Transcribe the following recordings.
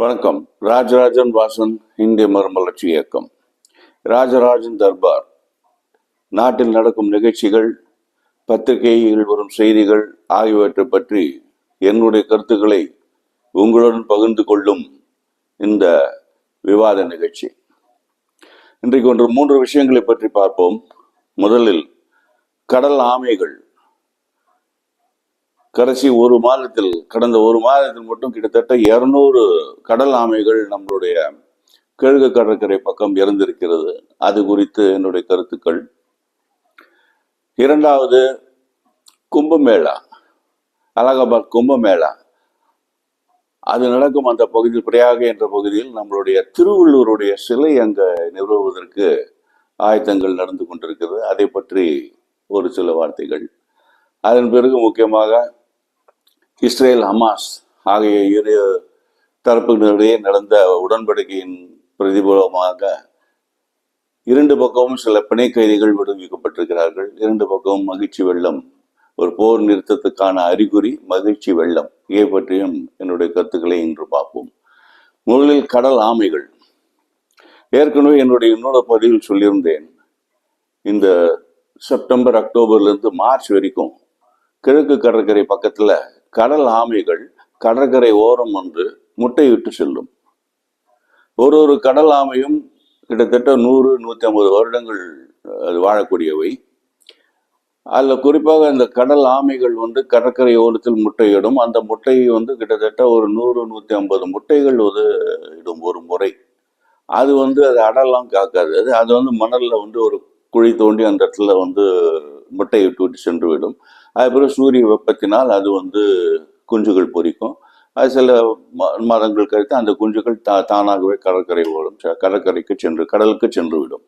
வணக்கம். ராஜராஜன் வாசன் இந்திய மறுமலர்ச்சி இயக்கம். ராஜராஜன் தர்பார். நாட்டில் நடக்கும் நிகழ்ச்சிகள் பத்திரிகையில் வரும் செய்திகள் ஆகியவற்றை பற்றி என்னுடைய கருத்துக்களை உங்களுடன் பகிர்ந்து கொள்ளும் இந்த விவாத நிகழ்ச்சி. இன்றைக்கு ஒன்று மூன்று விஷயங்களை பற்றி பார்ப்போம். முதலில் கடல் ஆமைகள். கடைசி ஒரு மாதத்தில் கடந்த ஒரு மாதத்தில் மட்டும் கிட்டத்தட்ட இருநூறு கடல் ஆமைகள் நம்மளுடைய கிழக்கு கடற்கரை பக்கம் இறந்திருக்கிறது. அது குறித்து என்னுடைய கருத்துக்கள். இரண்டாவது கும்பமேளா. அலகாபாத் கும்பமேளா. அது நடக்கும் அந்த பகுதியில் பிரயாக என்ற பகுதியில் நம்மளுடைய திருவள்ளூருடைய சிலை அங்கே நிறுவுவதற்கு ஆயத்தங்கள் நடந்து கொண்டிருக்கிறது. அதை பற்றி ஒரு சில வார்த்தைகள். அதன் பிறகு முக்கியமாக இஸ்ரேல் ஹமாஸ் ஆகிய இரு தரப்பினரிடையே நடந்த உடன்படிக்கையின் பிரதிபலமாக இரண்டு பக்கமும் சில பிணை கைதிகள் விடுவிக்கப்பட்டிருக்கிறார்கள். இரண்டு பக்கமும் மகிழ்ச்சி வெள்ளம் ஒரு போர் நிறுத்தத்துக்கான அறிகுறி மகிழ்ச்சி வெள்ளம். இதை பற்றியும் என்னுடைய கருத்துக்களை இன்று பார்ப்போம். முதலில் கடல் ஆமைகள். ஏற்கனவே என்னுடைய இன்னொரு பதிவில் சொல்லியிருந்தேன். இந்த செப்டம்பர் அக்டோபர்லேருந்து மார்ச் வரைக்கும் கிழக்கு கடற்கரை பக்கத்தில் கடல் ஆமைகள் கடற்கரை ஓரம் வந்து முட்டையிட்டு செல்லும். ஒரு ஒரு கடல் ஆமையும் கிட்டத்தட்ட நூறு நூற்றி ஐம்பது வருடங்கள் அது வாழக்கூடியவை. அதில் குறிப்பாக இந்த கடல் ஆமைகள் வந்து கடற்கரை ஓரத்தில் முட்டையிடும். அந்த முட்டையை வந்து கிட்டத்தட்ட ஒரு நூறு நூற்றி ஐம்பது முட்டைகள் வந்து இடும் ஒரு முறை. அது வந்து அது அடலாம் காக்காது. அது அது வந்து மணலில் வந்து ஒரு குழி தோண்டி அந்த இடத்துல வந்து முட்டையை விட்டு விட்டு சென்று விடும் அதுக்கப்புறம் சூரிய வெப்பத்தினால் அது வந்து குஞ்சுகள் பொரிக்கும் அது சில ம- மாதங்கள் கழித்து அந்த குஞ்சுகள் தா தானாகவே கடற்கரை ஓடும். கடற்கரைக்கு சென்று கடலுக்கு சென்று விடும்.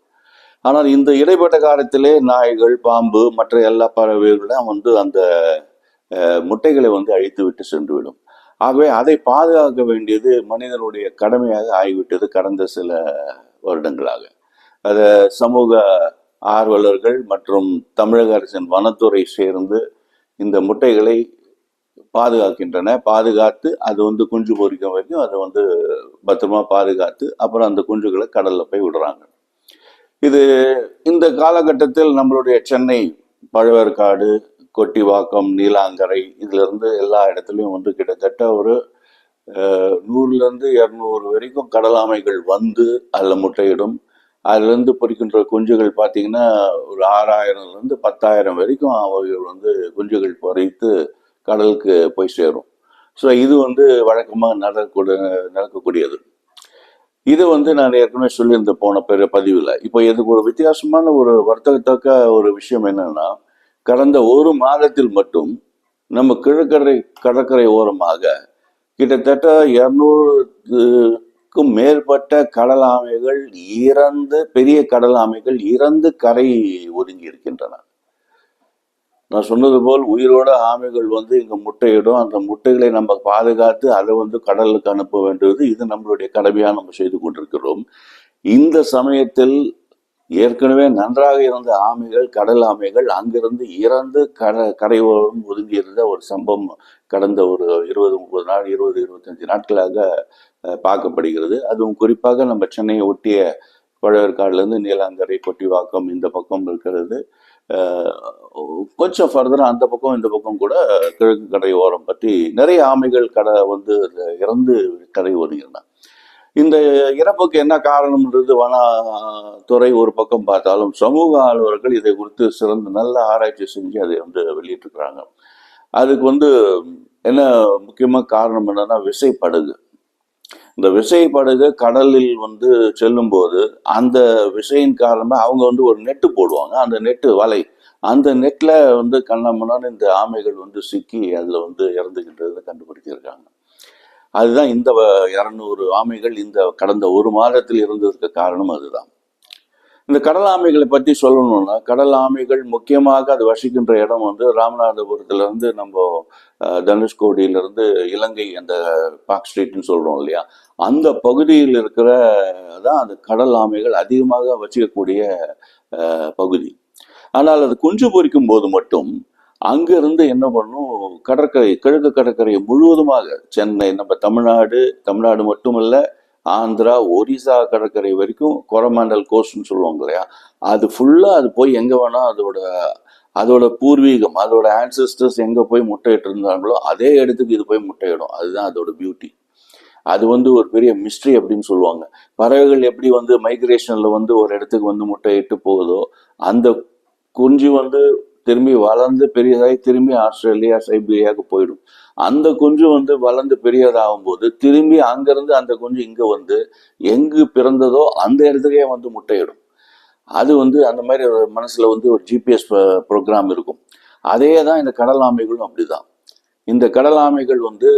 ஆனால் இந்த இடைப்பட்ட காலத்திலே நாய்கள் பாம்பு மற்ற எல்லா பறவைகளும் வந்து அந்த முட்டைகளை வந்து அழித்து விட்டு சென்று விடும். ஆகவே அதை பாதுகாக்க வேண்டியது மனிதனுடைய கடமையாக ஆகிவிட்டது கடந்த சில வருடங்களாக. அதை சமூக ஆர்வலர்கள் மற்றும் தமிழக அரசின் வனத்துறை சேர்ந்து இந்த முட்டைகளை பாதுகாக்கின்றன. பாதுகாத்து அது வந்து குஞ்சு பொறிக்கும் வரைக்கும் அதை வந்து பத்திரமா பாதுகாத்து அப்புறம் அந்த குஞ்சுகளை கடல்ல போய் விடுறாங்க. இது இந்த காலகட்டத்தில் நம்மளுடைய சென்னை பழவேற்காடு கொட்டிவாக்கம் நீலாங்கரை இதுலேருந்து எல்லா இடத்துலையும் வந்து கிட்டத்தட்ட ஒரு நூறுலேருந்து இரநூறு வரைக்கும் கடலாமைகள் வந்து அதில் முட்டையிடும். அதுலேருந்து பொறிக்கின்ற குஞ்சுகள் பார்த்தீங்கன்னா ஒரு ஆறாயிரம்லேருந்து பத்தாயிரம் வரைக்கும் அவைகள் வந்து குஞ்சுகள் பொறித்து கடலுக்கு போய் சேரும். ஸோ இது வந்து வழக்கமாக நடக்கூட நடக்கக்கூடியது. இது வந்து நான் ஏற்கனவே சொல்லியிருந்த போன பெரிய பதிவில். இப்போ இதுக்கு ஒரு வித்தியாசமான ஒரு வர்த்தகத்தக்க ஒரு விஷயம் என்னென்னா கடந்த ஒரு மாதத்தில் மட்டும் நம்ம கிழக்கரை கடற்கரை ஓரமாக கிட்டத்தட்ட இரநூறு இருநூறுக்கும் மேற்பட்ட கடல் ஆமைகள் இறந்து பெரிய கடல் ஆமைகள் இறந்து கரை ஒதுங்கி இருக்கின்றன. நான் சொன்னது போல் உயிரோட ஆமைகள் வந்து இங்க முட்டையிடும். அந்த முட்டைகளை நம்ம பாதுகாத்து அதை வந்து கடலுக்கு அனுப்ப வேண்டியது. இது நம்மளுடைய கடமையாக நம்ம செய்து கொண்டிருக்கிறோம். இந்த சமயத்தில் ஏற்கனவே நன்றாக இருந்த ஆமைகள் கடல் ஆமைகள் அங்கிருந்து இறந்து கட கரையோரம் ஒதுங்கி இருந்த ஒரு சம்பவம் கடந்த ஒரு இருபது முப்பது நாள் இருபது இருபத்தஞ்சு நாட்களாக பார்க்கப்படுகிறது. அதுவும் குறிப்பாக நம்ம சென்னையை ஒட்டிய பழவேற்காடுலேருந்து நீலாங்கரை கொட்டிவாக்கம் இந்த பக்கம் இருக்கிறது. கொஞ்சம் ஃபர்தராக அந்த பக்கம் இந்த பக்கம் கூட கிழக்கு கடையோரம் பற்றி நிறைய ஆமைகள் கடை வந்து இறந்து கரை ஒதுங்கியிருந்தாங்க. இந்த இறப்புக்கு என்ன காரணம்ன்றது வனத்துறை ஒரு பக்கம் பார்த்தாலும் சமூக ஆர்வலர்கள் இதை குறித்து சிறந்த நல்ல ஆராய்ச்சி செஞ்சு அதை வந்து வெளியிட்டிருக்கிறாங்க. அதுக்கு வந்து என்ன முக்கியமாக காரணம் என்னன்னா விசைப்படகு. இந்த விசைப்படகு கடலில் வந்து செல்லும்போது அந்த விசையின் காரணமாக அவங்க வந்து ஒரு நெட்டு போடுவாங்க. அந்த நெட்டு வலை. அந்த நெட்டில் வந்து கண்ணாமண்ணான்னு இந்த ஆமைகள் வந்து சிக்கி அதில் வந்து இறந்துகின்றதை கண்டுபிடிச்சிருக்காங்க. அதுதான் இந்த இரநூறு ஆமைகள் இந்த கடந்த ஒரு மாதத்தில் இருந்ததற்கு காரணம் அதுதான். இந்த கடல் ஆமைகளை பற்றி சொல்லணும்னா கடல் ஆமைகள் முக்கியமாக அது வசிக்கின்ற இடம் வந்து ராமநாதபுரத்துலேருந்து நம்ம தனுஷ்கோடியிலிருந்து இலங்கை அந்த பார்க் ஸ்ட்ரீட்னு சொல்கிறோம் இல்லையா? அந்த பகுதியில் இருக்கிற தான் அந்த கடல் ஆமைகள் அதிகமாக வசிக்கக்கூடிய பகுதி. ஆனால் அது குஞ்சு பொறிக்கும் போது மட்டும் அங்கிருந்து என்ன பண்ணும்? கடற்கரை கிழக்கு கடற்கரை முழுவதுமாக சென்னை நம்ம தமிழ்நாடு தமிழ்நாடு மட்டுமல்ல ஆந்திரா ஒரிசா கடற்கரை வரைக்கும் கொரமாண்டல் கோஸ்ட்னு சொல்லுவாங்க இல்லையா? அது ஃபுல்லாக அது போய் எங்கே வேணால் அதோட அதோட பூர்வீகம் அதோட ஆன்சஸ்டர்ஸ் எங்கே போய் முட்டையிட்டு இருந்தாங்களோ அதே இடத்துக்கு இது போய் முட்டையிடும். அதுதான் அதோட பியூட்டி அது வந்து ஒரு பெரிய மிஸ்ட்ரி அப்படின்னு சொல்லுவாங்க. பறவைகள் எப்படி வந்து மைக்ரேஷனில் வந்து ஒரு இடத்துக்கு வந்து முட்டையிட்டு போகுதோ அந்த குஞ்சு வந்து திரும்பி வளர்ந்து பெரியதாகி திரும்பி ஆஸ்திரேலியா சைபீரியாவுக்கு போயிடும். அந்த குஞ்சு வந்து வளர்ந்து பெரியதாகும் போது திரும்பி அங்கிருந்து அந்த குஞ்சு இங்க வந்து எங்கு பிறந்ததோ அந்த இடத்துக்கே வந்து முட்டையிடும். அது வந்து அந்த மாதிரி ஒரு மனசுல வந்து ஒரு ஜிபிஎஸ் ப்ரோக்ராம் இருக்கும். அதே தான் இந்த கடல் ஆமைகளும் அப்படிதான். இந்த கடல் ஆமைகள் வந்து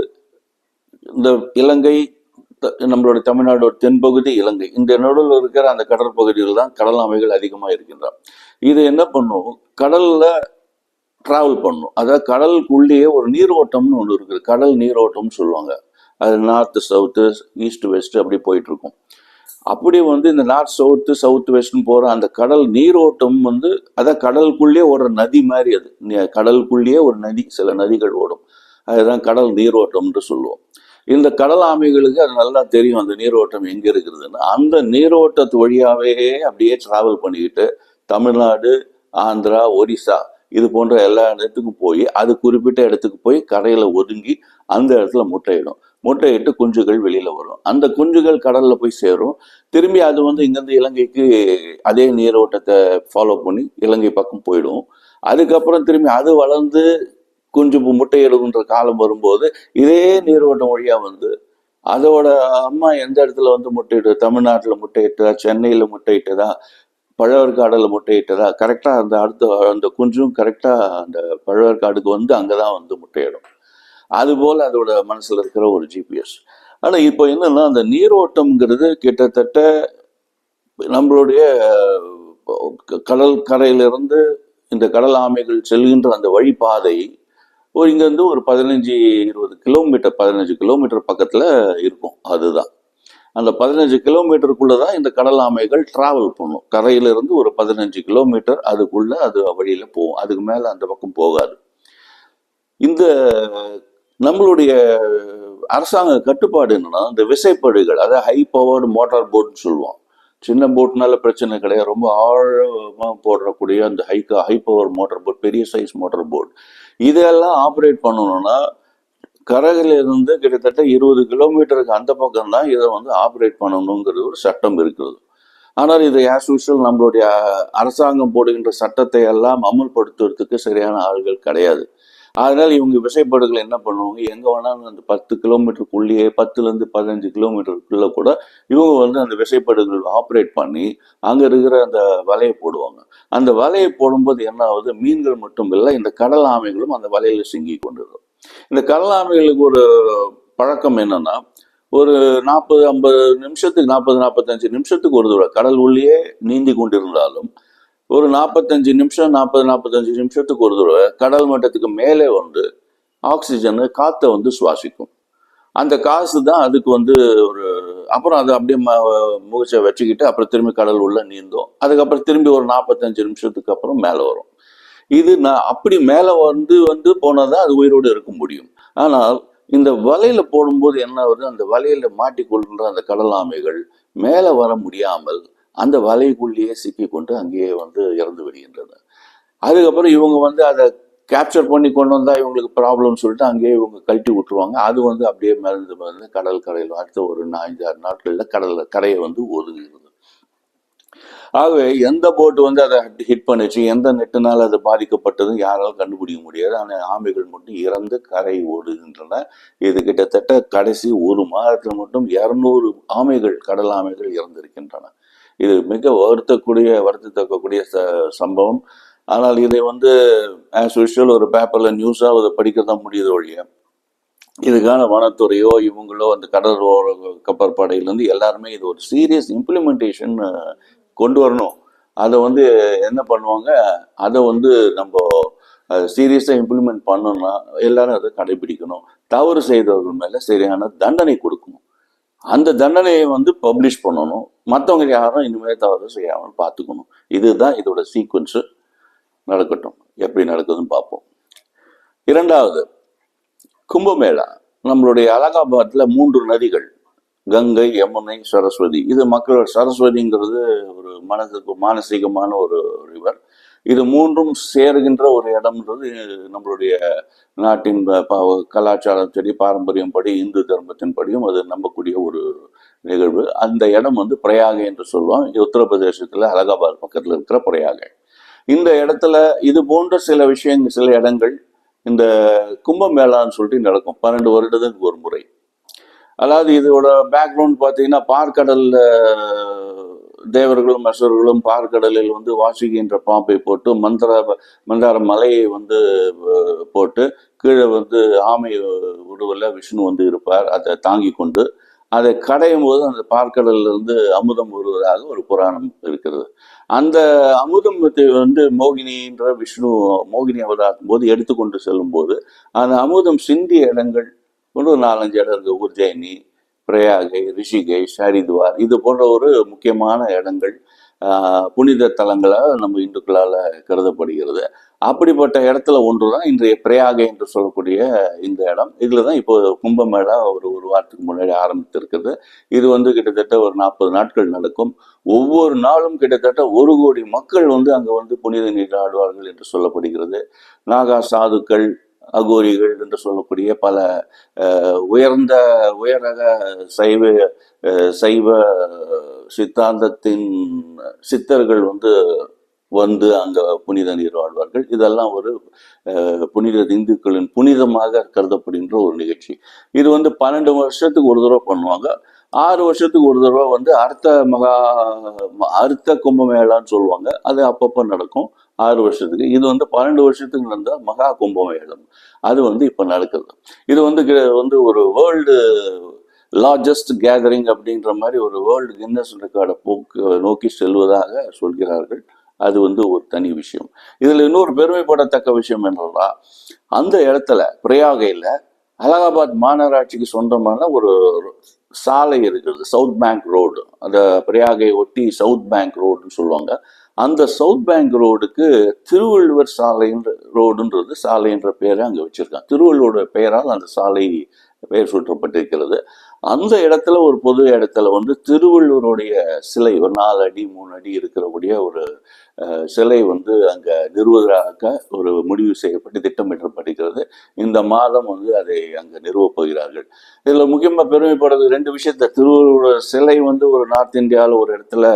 இந்த இலங்கை நம்மளோட தமிழ்நாடோட தென்பகுதி இலங்கை. இந்த நடுவில் இருக்கிற அந்த கடற்பகுதியில் தான் கடல் ஆமைகள் அதிகமாக இருக்கின்றன. இது என்ன பண்ணும்? கடலில் ட்ராவல் பண்ணும். அதாவது கடலுக்குள்ளேயே ஒரு நீரோட்டம்னு ஒன்று இருக்குது. கடல் நீரோட்டம்னு சொல்லுவாங்க. அது நார்த்து சவுத்து ஈஸ்ட் வெஸ்ட் அப்படி போயிட்டுருக்கும். அப்படி வந்து இந்த நார்த் சவுத்து சவுத் வெஸ்ட்னு போகிற அந்த கடல் நீரோட்டம் வந்து அதான் கடலுக்குள்ளேயே ஓடுற நதி மாதிரி அது. கடலுக்குள்ளேயே ஒரு நதி சில நதிகள் ஓடும். அதுதான் கடல் நீரோட்டம்னு சொல்லுவோம். இந்த கடல் ஆமைகளுக்கு அது நல்லா தெரியும் அந்த நீரோட்டம் எங்கே இருக்கிறதுன்னு அந்த நீரோட்டத்து வழியாவே அப்படியே டிராவல் பண்ணிக்கிட்டு தமிழ்நாடு ஆந்திரா ஒரிசா இது போன்ற எல்லா இடத்துக்கும் போய் அது குறிப்பிட்ட இடத்துக்கு போய் கரையில் ஒதுங்கி அந்த இடத்துல முட்டையிடும். முட்டையிட்டு குஞ்சுகள் வெளியில வரும். அந்த குஞ்சுகள் கடல்ல போய் சேரும். திரும்பி அது வந்து இங்கேருந்து இலங்கைக்கு அதே நீரோட்டத்தை ஃபாலோ பண்ணி இலங்கை பக்கம் போயிடும். அதுக்கப்புறம் திரும்பி அது வளர்ந்து குஞ்சு பு- முட்டையிடுகின்ற காலம் வரும்போது இதே நீரோட்டம் வழியா வந்து அதோட அம்மா எந்த இடத்துல வந்து முட்டையிட்டு தமிழ்நாட்டில் முட்டையிட்டதா சென்னையில் முட்டையிட்டதா பழவர்காடில் முட்டையிட்டதா கரெக்டாக அந்த அடுத்த அந்த குஞ்சும் கரெக்டாக அந்த பழவர்காடுக்கு வந்து அங்கே தான் வந்து முட்டையிடும். அதுபோல் அதோட மனசில் இருக்கிற ஒரு ஜிபிஎஸ் ஆனால் இப்போ என்னன்னா அந்த நீரோட்டம்ங்கிறது கிட்டத்தட்ட நம்மளுடைய க- கடல் கரையிலிருந்து இந்த கடல் ஆமைகள் செல்கின்ற அந்த வழிபாதை ஒரு இங்கேருந்து ஒரு பதினஞ்சு இருபது கிலோமீட்டர் பதினஞ்சு கிலோமீட்டர் பக்கத்தில் இருக்கும். அதுதான். அந்த பதினஞ்சு கிலோமீட்டருக்குள்ளே தான் இந்த கடல் ஆமைகள் ட்ராவல் பண்ணும். கரையிலிருந்து ஒரு பதினஞ்சு கிலோமீட்டர் அதுக்குள்ளே அது வழியில் போகும். அதுக்கு மேலே அந்த பக்கம் போகாது. இந்த நம்மளுடைய அரசாங்க கட்டுப்பாடு என்னன்னா இந்த விசைப்படுகள் அதாவது ஹை பவர்டு மோட்டார் போட்னு சொல்லுவோம் சின்ன போட்னால பிரச்சனை கிடையாது. ரொம்ப ஆழமாக போடக்கூடிய அந்த high high power motor boat பெரிய சைஸ் மோட்டார் போட் இதெல்லாம் ஆப்ரேட் பண்ணணும்னா கரகிலிருந்து இருந்து கிட்டத்தட்ட இருபது கிலோமீட்டருக்கு அந்த பக்கம் தான் இதை வந்து ஆப்ரேட் பண்ணணுங்கிறது ஒரு சட்டம் இருக்கிறது. ஆனால் இதை ஆஸ் யூஷுவல் நம்மளுடைய அரசாங்கம் போடுகின்ற சட்டத்தை எல்லாம் அமல்படுத்துறதுக்கு சரியான ஆள்கள் கிடையாது. அதனால இவங்க விசைப்படுகள் என்ன பண்ணுவாங்க? எங்க வேணாலும் அந்த பத்து கிலோமீட்டருக்குள்ளேயே பத்துல இருந்து பதினஞ்சு கிலோமீட்டருக்குள்ள கூட இவங்க வந்து அந்த விசைப்படுகள் ஆப்ரேட் பண்ணி அங்க இருக்கிற அந்த வலையை போடுவாங்க. அந்த வலையை போடும்போது என்ன ஆகுது? மீன்கள் மட்டும் இல்லை இந்த கடல் ஆமைகளும் அந்த வலையில சிங்கி கொண்டுடும். இந்த கடல் ஆமைகளுக்கு ஒரு பழக்கம் என்னன்னா ஒரு நாற்பது ஐம்பது நிமிஷத்துக்கு நாற்பது நாற்பத்தஞ்சு நிமிஷத்துக்கு ஒரு தடவை கடல் உள்ளேயே நீந்தி கொண்டிருந்தாலும் ஒரு நாற்பத்தஞ்சு நிமிஷம் நாற்பது நாற்பத்தஞ்சு நிமிஷத்துக்கு ஒரு தடவை கடல் மட்டத்துக்கு மேலே வந்து ஆக்சிஜனு காற்றை வந்து சுவாசிக்கும். அந்த காசு தான் அதுக்கு வந்து ஒரு அப்புறம் அது அப்படியே ம முகச்சை வச்சுக்கிட்டு அப்புறம் திரும்பி கடல் உள்ள நீந்தும். அதுக்கப்புறம் திரும்பி ஒரு நாற்பத்தஞ்சு நிமிஷத்துக்கு அப்புறம் மேலே வரும். இது நான் அப்படி மேலே வந்து வந்து போனால் தான் அது உயிரோடு இருக்க முடியும். ஆனால் இந்த வலையில போடும்போது என்ன ஆகுது அந்த வலையில மாட்டிக்கொள்கின்ற அந்த கடல் ஆமைகள் மேலே வர முடியாமல் அந்த வலைக்குள்ளேயே சிக்கிக்கொண்டு அங்கேயே வந்து இறந்து விடுகின்றன அதுக்கப்புறம் இவங்க வந்து அதை கேப்சர் பண்ணி கொண்டு வந்தால் இவங்களுக்கு ப்ராப்ளம்னு சொல்லிட்டு அங்கேயே இவங்க கழட்டி விட்டுருவாங்க. அது வந்து அப்படியே மறந்து மறந்து கடல் கரையில் அடுத்த ஒரு நாலஞ்சு ஆறு நாட்களில் கடலில் கரையை வந்து ஒதுங்குகிறது ஆகவே எந்த போட்டு வந்து அதை ஹிட் பண்ணுச்சு எந்த நெட்டுனால் அது பாதிக்கப்பட்டதும் யாராலும் கண்டுபிடிக்க முடியாது. ஆனால் ஆமைகள் மட்டும் இறந்து கரை ஓடுகின்றன. இது கிட்டத்தட்ட கடைசி ஒரு மாதத்தில் மட்டும் இரநூறு ஆமைகள் கடல் ஆமைகள் இறந்திருக்கின்றன. இது மிக வருத்தக்கூடிய வருத்தத்தக்கக்கூடிய ச சம்பவம். ஆனால் இதை வந்து ஆஸ் யூஷுவல் ஒரு பேப்பரில் நியூஸாக அதை படிக்க தான் முடியுது ஒழிய இதுக்கான வனத்துறையோ இவங்களோ அந்த கடலோர கப்பற்படையிலேருந்து எல்லாருமே இது ஒரு சீரியஸ் இம்ப்ளிமெண்டேஷன் கொண்டு வரணும். அதை வந்து என்ன பண்ணுவாங்க? அதை வந்து நம்ம சீரியஸாக இம்ப்ளிமெண்ட் பண்ணணும்னா எல்லாரும் அதை கடைபிடிக்கணும். தவறு செய்தவர்கள் மேலே சரியான தண்டனை கொடுக்கணும். அந்த தண்டனையை வந்து பப்ளிஷ் பண்ணணும். மற்றவங்க யாரும் இனிமேல் தவறு செய்யாமல் பார்த்துக்கணும். இதுதான் இதோட சீக்வன்ஸு நடக்கட்டும். எப்படி நடக்குதுன்னு பார்ப்போம். இரண்டாவது கும்பமேளா. நம்மளுடைய அலகாபாத்தில் மூன்று நதிகள் கங்கை யமுனை சரஸ்வதி. இது மக்களோட சரஸ்வதிங்கிறது ஒரு மனதுக்கு மானசீகமான ஒரு ரிவர் இது மூன்றும் சேருகின்ற ஒரு இடம்ன்றது நம்மளுடைய நாட்டின் கலாச்சாரம் சரி பாரம்பரியம் படி இந்து தர்மத்தின் படியும் அது நம்பக்கூடிய ஒரு நிகழ்வு. அந்த இடம் வந்து பிரயாக என்று சொல்லுவோம். உத்தரப்பிரதேசத்தில் அலகாபாத் பக்கத்தில் இருக்கிற பிரயாக. இந்த இடத்துல இது போன்ற சில விஷயங்கள் சில இடங்கள் இந்த கும்பமேளான்னு சொல்லிட்டு நடக்கும். பன்னெண்டு வருடத்துக்கு ஒரு முறை. அதாவது இதோட பேக்ரவுண்ட் பார்த்தீங்கன்னா பார்க்கடல்ல தேவர்களும் அசுரர்களும் பார்க்கடலில் வந்து வாசிக்கின்ற பாம்பை போட்டு மந்திர மந்தார மலையை வந்து போட்டு கீழே வந்து ஆமை உடுவில் விஷ்ணு வந்து இருப்பார். அதை தாங்கி கொண்டு அதை கடையும் போது அந்த பார்க்கடல்ல இருந்து அமுதம் வருவதாக ஒரு புராணம் இருக்கிறது. அந்த அமுதம் வந்து மோகினின்ற விஷ்ணு மோகினி அவதாரத்தின் போது எடுத்துக்கொண்டு செல்லும் போது அந்த அமுதம் சிந்திய இடங்கள் ஒரு நாலஞ்சு இடம் இருக்குது உர்ஜயினி பிரயாகை ரிஷிகை ஹரித்வார் இது போன்ற ஒரு முக்கியமான இடங்கள் புனித தலங்களாக நம்ம இந்துக்களால் கருதப்படுகிறது. அப்படிப்பட்ட இடத்துல ஒன்று தான் இன்றைய பிரயாகை என்று சொல்லக்கூடிய இந்த இடம். இதில் தான் இப்போ கும்பமேளா ஒரு ஒரு வாரத்துக்கு முன்னாடி ஆரம்பித்திருக்குது இது வந்து கிட்டத்தட்ட ஒரு நாற்பது நாட்கள் நடக்கும். ஒவ்வொரு நாளும் கிட்டத்தட்ட ஒரு கோடி மக்கள் வந்து அங்கே வந்து புனித நீர் ஆடுவார்கள் என்று சொல்லப்படுகிறது. நாகா சாதுக்கள் அகோரிகள் என்று சொல்லக்கூடிய பல உயர்ந்த உயரக சைவ சைவ சித்தாந்தத்தின் சித்தர்கள் வந்து வந்து அங்க புனித நீர் வாழ்வார்கள் இதெல்லாம் ஒரு புனித இந்துக்களின் புனிதமாக கருதப்படுகின்ற ஒரு நிகழ்ச்சி. இது வந்து பன்னெண்டு வருஷத்துக்கு ஒரு தடவை பண்ணுவாங்க. ஆறு வருஷத்துக்கு ஒரு தடவை வந்து அர்த்த மகா அர்த்த கும்பமேளான்னு சொல்லுவாங்க. அது அப்பப்போ நடக்கும். ஆறு வருஷத்துக்கு. இது வந்து பன்னெண்டு வருஷத்துக்கு நடந்த மகா கும்பமேளம். அது வந்து இப்போ நடக்குது. இது வந்து கி- வந்து ஒரு வேர்ல்டு லார்ஜஸ்ட் கேதரிங் அப்படின்ற மாதிரி ஒரு வேர்ல்டு கின்னஸ் ரெக்கார்டை போக்கு நோக்கி செல்வதாக சொல்கிறார்கள். அது வந்து ஒரு தனி விஷயம். இதில் இன்னொரு பெருமைப்படத்தக்க விஷயம் என்னன்னா அந்த இடத்துல பிரயாகையில் அலகாபாத் மாநகராட்சிக்கு சொந்தமான ஒரு சாலை இருக்கிறது சவுத் பேங்க் ரோடு. அந்த பிரயாகை ஒட்டி சவுத் பேங்க் ரோடுன்னு சொல்லுவாங்க. அந்த சவுத் பேங்க் ரோடுக்கு திருவள்ளுவர் சாலைன்ற ரோடுன்றது சாலைன்ற பேரை அங்கே வச்சுருக்காங்க. திருவள்ளுவர் பெயரால் அந்த சாலை பெயர் சுற்றப்பட்டிருக்கிறது அந்த இடத்துல ஒரு பொது இடத்துல வந்து திருவள்ளுவருடைய சிலை ஒரு நாலு அடி மூணு அடி இருக்கிறக்கூடிய ஒரு சிலை வந்து அங்கே நிறுவுவதற்காக ஒரு முடிவு செய்யப்பட்டு திட்டமிடப்படுகிறது இந்த மாதம் வந்து அதை அங்கே நிறுவப் போகிறார்கள். இதில் முக்கியமாக பெருமைப்படுறது ரெண்டு விஷயத்த. திருவள்ளுவர் சிலை வந்து ஒரு நார்த் இந்தியாவில் ஒரு இடத்துல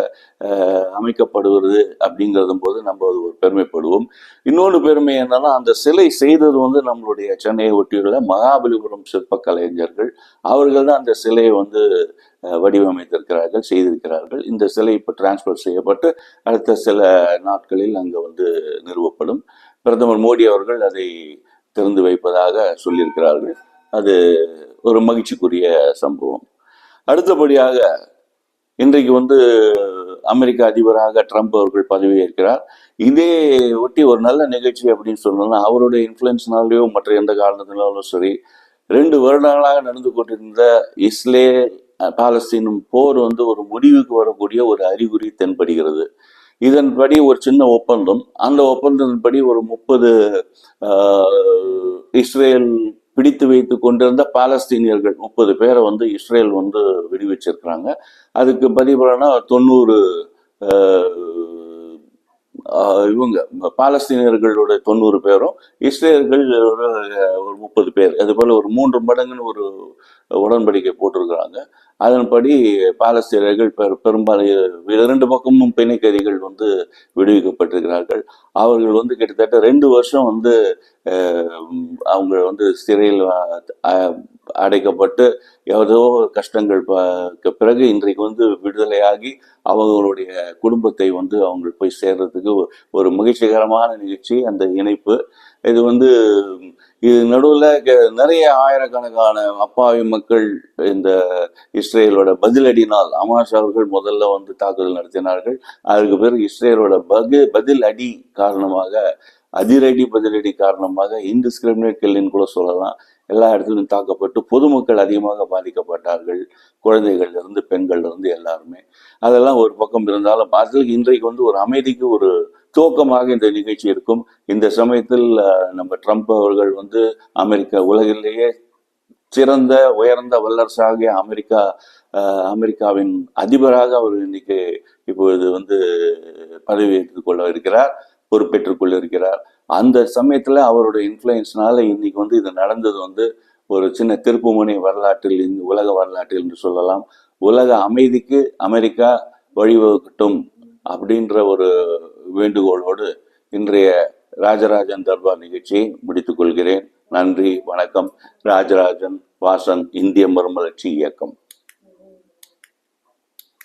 அமைக்கப்படுவது அப்படிங்கிறதும் போது நம்ம அது ஒரு பெருமைப்படுவோம். இன்னொன்று பெருமை என்னன்னா அந்த சிலை செய்தது வந்து நம்மளுடைய சென்னையை ஒட்டியுள்ள மகாபலிபுரம் சிற்ப கலைஞர்கள் அவர்கள் தான் அந்த சிலையை வந்து வடிவமைத்திருக்கிறார்கள் செய்திருக்கிறார்கள். இந்த சிலை இப்போ டிரான்ஸ்ஃபர் செய்யப்பட்டு அடுத்த சில நாட்களில் அங்கே வந்து நிறுவப்படும். பிரதமர் மோடி அவர்கள் அதை திறந்து வைப்பதாக சொல்லியிருக்கிறார்கள். அது ஒரு மகிழ்ச்சிக்குரிய சம்பவம். அடுத்தபடியாக இன்றைக்கு வந்து அமெரிக்க அதிபராக ட்ரம்ப் அவர்கள் பதவியேற்கிறார். இதே ஒட்டி ஒரு நல்ல நிகழ்ச்சி அப்படின்னு சொல்லணும்னா அவருடைய இன்ஃப்ளூயன்ஸ்னாலேயோ மற்ற எந்த காரணத்தினாலும் சரி ரெண்டு வருடங்களாக நடந்து கொண்டிருந்த இஸ்ரேல் பாலஸ்தீனும் போர் வந்து ஒரு முடிவுக்கு வரக்கூடிய ஒரு அறிகுறி தென்படுகிறது. இதன்படி ஒரு சின்ன ஒப்பந்தம். அந்த ஒப்பந்தத்தின்படி ஒரு முப்பது இஸ்ரேல் பிடித்து வைத்து கொண்டிருந்த பாலஸ்தீனியர்கள் முப்பது பேரை வந்து இஸ்ரேல் வந்து விடுவிச்சிருக்கிறாங்க. அதுக்கு பதிலான தொண்ணூறு இவங்க பாலஸ்தீனியர்களோட தொண்ணூறு பேரும் இஸ்ரேலர்கள் ஒரு முப்பது பேர். அது போல ஒரு மூன்று மடங்குன்னு ஒரு உடன்படிக்கை போட்டிருக்கிறாங்க. அதன்படி பாலஸ்தீனர்கள் பெரு பெரும்பாலும் இரண்டு பக்கமும் பிணைக்கதிகள் வந்து விடுவிக்கப்பட்டிருக்கிறார்கள். அவர்கள் வந்து கிட்டத்தட்ட ரெண்டு வருஷம் வந்து அவங்க வந்து சிறையில் அடைக்கப்பட்டு ஏதோ கஷ்டங்கள் பிறகு இன்றைக்கு வந்து விடுதலையாகி அவங்களுடைய குடும்பத்தை வந்து அவங்க போய் சேர்றதுக்கு ஒரு- ஒரு மகிழ்ச்சிகரமான நிகழ்ச்சி அந்த இணைப்பு. இது வந்து இது நடுவில் நிறைய ஆயிரக்கணக்கான அப்பாவி மக்கள் இந்த இஸ்ரேலோட பதிலடினால் அமாஷ் அவர்கள் முதல்ல வந்து தாக்குதல் நடத்தினார்கள். அதுக்கு பிறகு இஸ்ரேலோட பகு பதில் அடி காரணமாக அதிரடி பதிலடி காரணமாக இன்டிஸ்கிரிமினேட் கில்லின்னு கூட சொல்லலாம். எல்லா இடத்துலையும் தாக்கப்பட்டு பொதுமக்கள் அதிகமாக பாதிக்கப்பட்டார்கள். குழந்தைகள்ல இருந்து பெண்கள்ல இருந்து எல்லாருமே. அதெல்லாம் ஒரு பக்கம் இருந்தாலும் அதில் இன்றைக்கு வந்து ஒரு அமைதிக்கு ஒரு துவக்கமாக இந்த நிகழ்ச்சி இருக்கும். இந்த சமயத்தில் நம்ம ட்ரம்ப் அவர்கள் வந்து அமெரிக்கா உலகிலேயே சிறந்த உயர்ந்த வல்லரசாகிய அமெரிக்கா அமெரிக்காவின் அதிபராக அவர் இன்னைக்கு இப்பொழுது வந்து பதவியேற்றுக் கொள்ள இருக்கிறார். பொறுப்பேற்றுக்கொள்ளிருக்கிறார் இருக்கிறார். அந்த சமயத்துல அவருடைய இன்ஃப்ளூயன்ஸ்னால இன்னைக்கு வந்து இது நடந்தது வந்து ஒரு சின்ன திருப்புமுனை வரலாற்றில் இந்த உலக வரலாற்றில் என்று சொல்லலாம். உலக அமைதிக்கு அமெரிக்கா வழிவகுக்கட்டும் அப்படின்ற ஒரு வேண்டுகோளோடு இன்றைய ராஜராஜன் தர்பார் நிகழ்ச்சியை முடித்துக் கொள்கிறேன். நன்றி வணக்கம். ராஜராஜன் வாசன் இந்திய மறுமலர்ச்சி இயக்கம்.